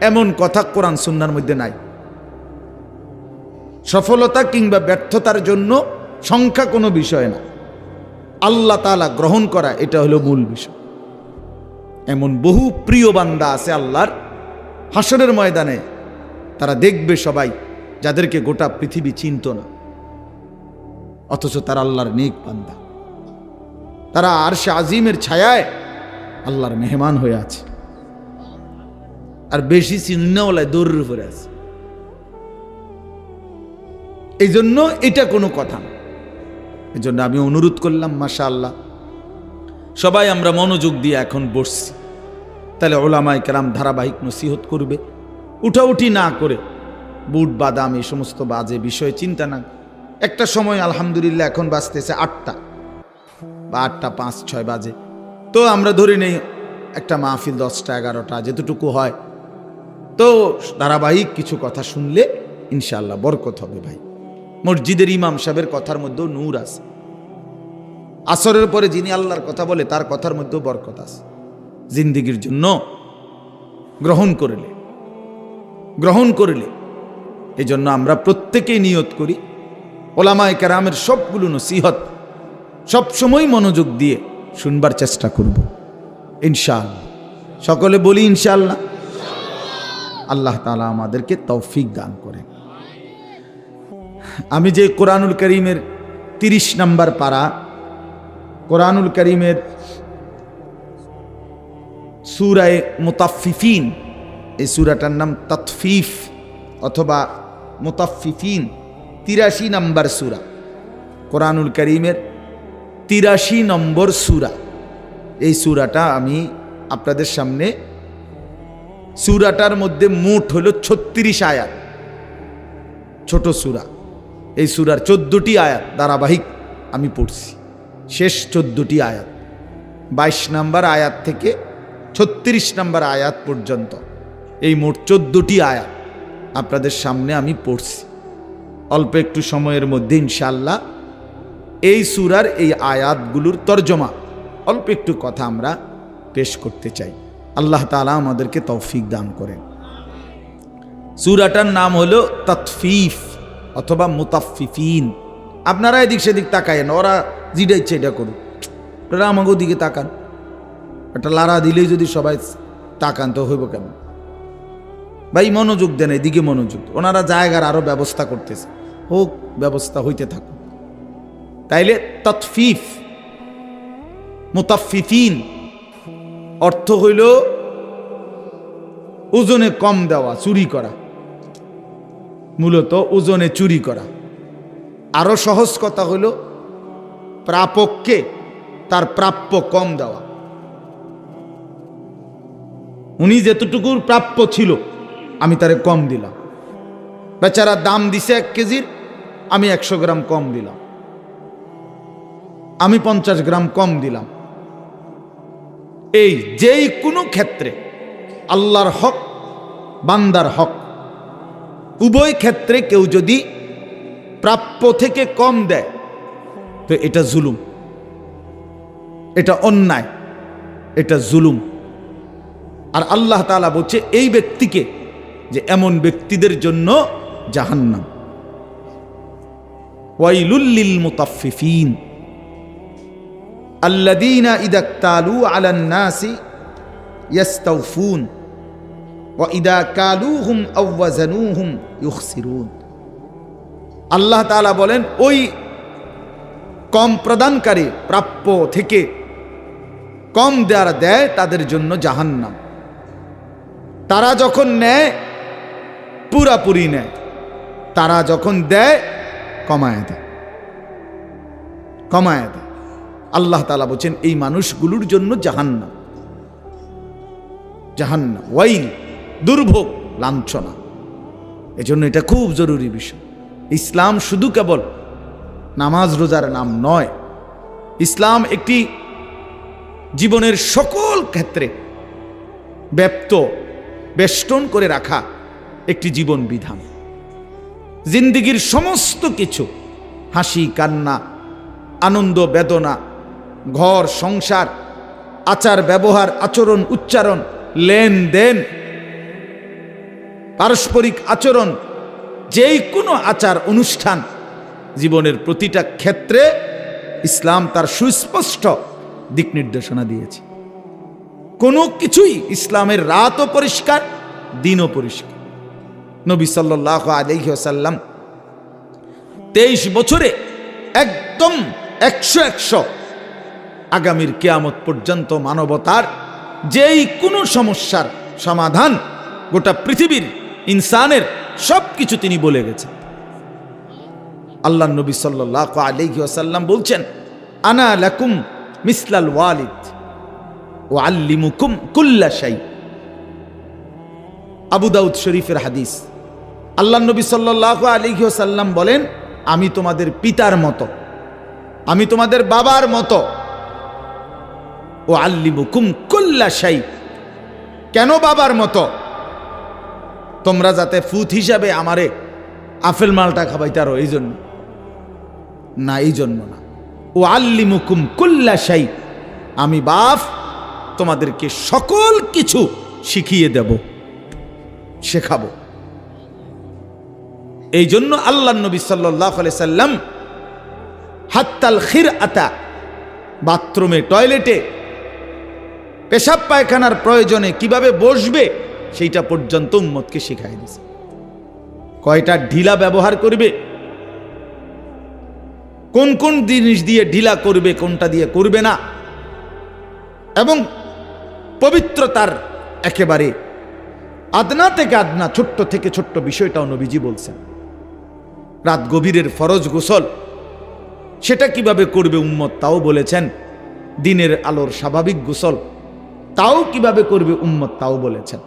এমন কথা কোরআন সুন্নার মধ্যে নাই। সফলতা কিংবা ব্যর্থতার জন্য সংখ্যা কোনো বিষয় না। আল্লাহ তালা গ্রহণ করা এটা হলো মূল বিষয়। এমন বহু প্রিয় বান্দা আছে আল্লাহর। হাসরের ময়দানে তারা দেখবে সবাই যাদেরকে গোটা পৃথিবী চিনত না। অথচ তারা আল্লাহর নেক বান্দা। তারা আর সে আজিমের ছায়ায় আল্লাহর মেহমান হয়ে আছে। আর বেশি চিহ্নওয়ালায় দৌড়ের উপরে আছে। এই জন্য এটা কোনো কথা না। এই জন্য আমি অনুরোধ করলাম মাশা আল্লাহ সবাই আমরা মনোযোগ দিয়ে এখন বসছি। তাহলে ওলামাই কেরাম ধারাবাহিক নসিহত করবে। উঠাউঠি না করে বুট, বাদাম, এই সমস্ত বাজে বিষয়ে চিন্তা না। একটা সময় আলহামদুলিল্লাহ এখন বাজতেছে আটটা বা আটটা পাঁচ, ছয় বাজে। তো আমরা ধরে নেই একটা মাহফিল দশটা, এগারোটা, যেতটুকু হয়। তো ধারাবাহিক কিছু কথা শুনলে ইনশাআল্লাহ বরকত হবে ভাই। মসজিদের ইমাম সাহেবের কথার মধ্যেও নূর আছে। আসরের পরে যিনি আল্লাহর কথা বলে, তার কথার মধ্যেও বরকত আছে। জিন্দিগির জন্য গ্রহণ করিলে গ্রহণ করিলে এই জন্য আমরা প্রত্যেকেই নিয়ত করি, ওলামায় কেরামের সবগুলো নসিহত সবসময় মনোযোগ দিয়ে শুনবার চেষ্টা করব, ইনশাআল্লাহ। সকলে বলি ইনশাআল্লাহ। আল্লাহ তালা আমাদেরকে তৌফিক দান করেন। আমি যে কোরআনুল করিমের তিরিশ নাম্বার পারা, কোরআনুল করিমের সুরায় মুতাফিফিন এই সুরাটার নাম তৎফিফ অথবা মুতাফিফিন তিরাশি নম্বর সুরা। কোরআনুল করিমের তিরাশি নম্বর সুরা। এই সুরাটা আমি আপনাদের সামনে সুরাটার মধ্যে মোট হলো ছত্রিশ আয়াত। ছোট সুরা। এই সুরার চোদ্দটি আয়াত ধারাবাহিক আমি পড়ছি। শেষ চোদ্দটি আয়াত। বাইশ নাম্বার আয়াত থেকে ছত্রিশ নাম্বার আয়াত পর্যন্ত। এই মোট চোদ্দটি আয়াত আপনাদের সামনে আমি পড়ছি। অল্প একটু সময়ের মধ্যে ইনশাল্লাহ এই সুরার এই আয়াতগুলোর তর্জমা। অল্প একটু কথা আমরা পেশ করতে চাই। আল্লাহ তালা আমাদেরকে তৌফিক দান করেন। সুরাটার নাম হলো তৎফিফ অথবা মুতাফিফিন আপনারা এদিক সেদিক তাকায়েন ওরা যেটা ইচ্ছে এটা করুক। আপনারা আমাকে দিকে তাকান। একটা লারা দিলেই যদি সবাই তাকান, তো হইব কেন ভাই, মনোযোগ দেন, এদিকে মনোযোগ। ওনারা জায়গার আরও ব্যবস্থা করতেছে। হোক, ব্যবস্থা হইতে থাকুক। তাইলে তৎফিফ মুতাফিফিন অর্থ হইল ওজনে কম দেওয়া, চুরি করা। মূলত ওজনে চুরি করা। আরও সহজ কথা হইল, প্রাপককে তার প্রাপ্য কম দেওয়া। উনি যেতটুকুর প্রাপ্য ছিল, আমি তারে কম দিলাম। বেচারা দাম দিছে এক কেজির, আমি একশো গ্রাম কম দিলাম। আমি পঞ্চাশ গ্রাম কম দিলাম। এই যেই কোনো ক্ষেত্রে আল্লাহর হক, বান্দার হক, উভয় ক্ষেত্রে কেউ যদি প্রাপ্য থেকে কম দেয়, তো এটা জুলুম। এটা অন্যায়। এটা জুলুম। আর আল্লাহ তালা বলছে, এই ব্যক্তিকে যে এমন ব্যক্তিদের জন্য জাহান্নাম। ওয়াইলুল্লিল মুতাফিফিন ইদা কালুহুম আল্লাহ বলেন, ওই কম প্রদানকারী প্রাপ্য থেকে কম দেওয়ার দেয় তাদের জন্য জাহান্নাম। তারা যখন নেয়, পুরাপুরি নেয়। তারা যখন দেয়, কমায় দেয়। কমায় দেয়। আল্লাহ তালা বলছেন, এই মানুষগুলোর জন্য জাহান্নাম। জাহান্নাম, ওয়াইল, দুর্ভোগ, লাঞ্ছনা। এজন্য এটা খুব জরুরি বিষয়। ইসলাম শুধু কেবল নামাজ, রোজার নাম নয়, ইসলাম একটি জীবনের সকল ক্ষেত্রে ব্যপ্ত, বেষ্টন করে রাখা একটি জীবন বিধান। জিন্দিগির সমস্ত কিছু, হাসি, কান্না, আনন্দ, বেদনা ঘর, সংসার, আচার, ব্যবহার, আচরণ, উচ্চারণ, লেনদেন, পারস্পরিক আচরণ, যেই কোনো আচার অনুষ্ঠান, জীবনের প্রতিটা ক্ষেত্রে ইসলাম তার সুস্পষ্ট দিক নির্দেশনা দিয়েছে। কোনো কিছুই ইসলামের রাতও পরিষ্কার, দিনও পরিষ্কার। নবী সাল্লাহ আলহ্লাম তেইশ বছরে একদম একশো একশো আগামীর কেয়ামত পর্যন্ত মানবতার যেই কোনো সমস্যার সমাধান গোটা পৃথিবীর ইনসানের সব কিছু তিনি বলে গেছেন। আল্লাহ নবী সাল্লাহ আসাল্লাম বলছেন, আনা লাকুম মিসলাল ওয়ালিদ ও আল্লিমুকুম কুল্লা শাই। আবু দাউদ শরীফের হাদিস। আল্লাহ নবী সাল্লাহ আলহি আসাল্লাম বলেন, আমি তোমাদের পিতার মতো, আমি তোমাদের বাবার মতো ও আল্লিমুকুম কুল্লা শাই। কেন বাবার মতো? তোমরা যাতে ফুত হিসাবে আমারে আফেল মালটা খাবাইতারো, এই জন্য। না, এই জন্য না। ও আল্লিমুকুম কুল্লা শাই। আমি বাপ, তোমাদেরকে সকল কিছু শিখিয়ে দেব, শেখাবো। এই জন্য আল্লাহ নবী সাল্লাহ সাল্লাম, হাত্তাল খির আতা বাথরুমে, টয়লেটে পেশাব পায়খানার প্রয়োজনে কীভাবে বসবে, সেইটা পর্যন্ত উম্মতকে শিখাই দিছে। কয়টা ঢিলা ব্যবহার করবে, কোন কোন জিনিস দিয়ে ঢিলা করবে, কোনটা দিয়ে করবে না, এবং পবিত্রতার একেবারে আদনা থেকে আদনা, ছোট্ট থেকে ছোট্ট বিষয়টাও নবীজি বলছেন। রাত গভীরের ফরজ গোসল, সেটা কীভাবে করবে উম্মত তাও বলেছেন, দিনের আলোর স্বাভাবিক গোসল। তাও কীভাবে করবে উম্মত তাও বলেছেন।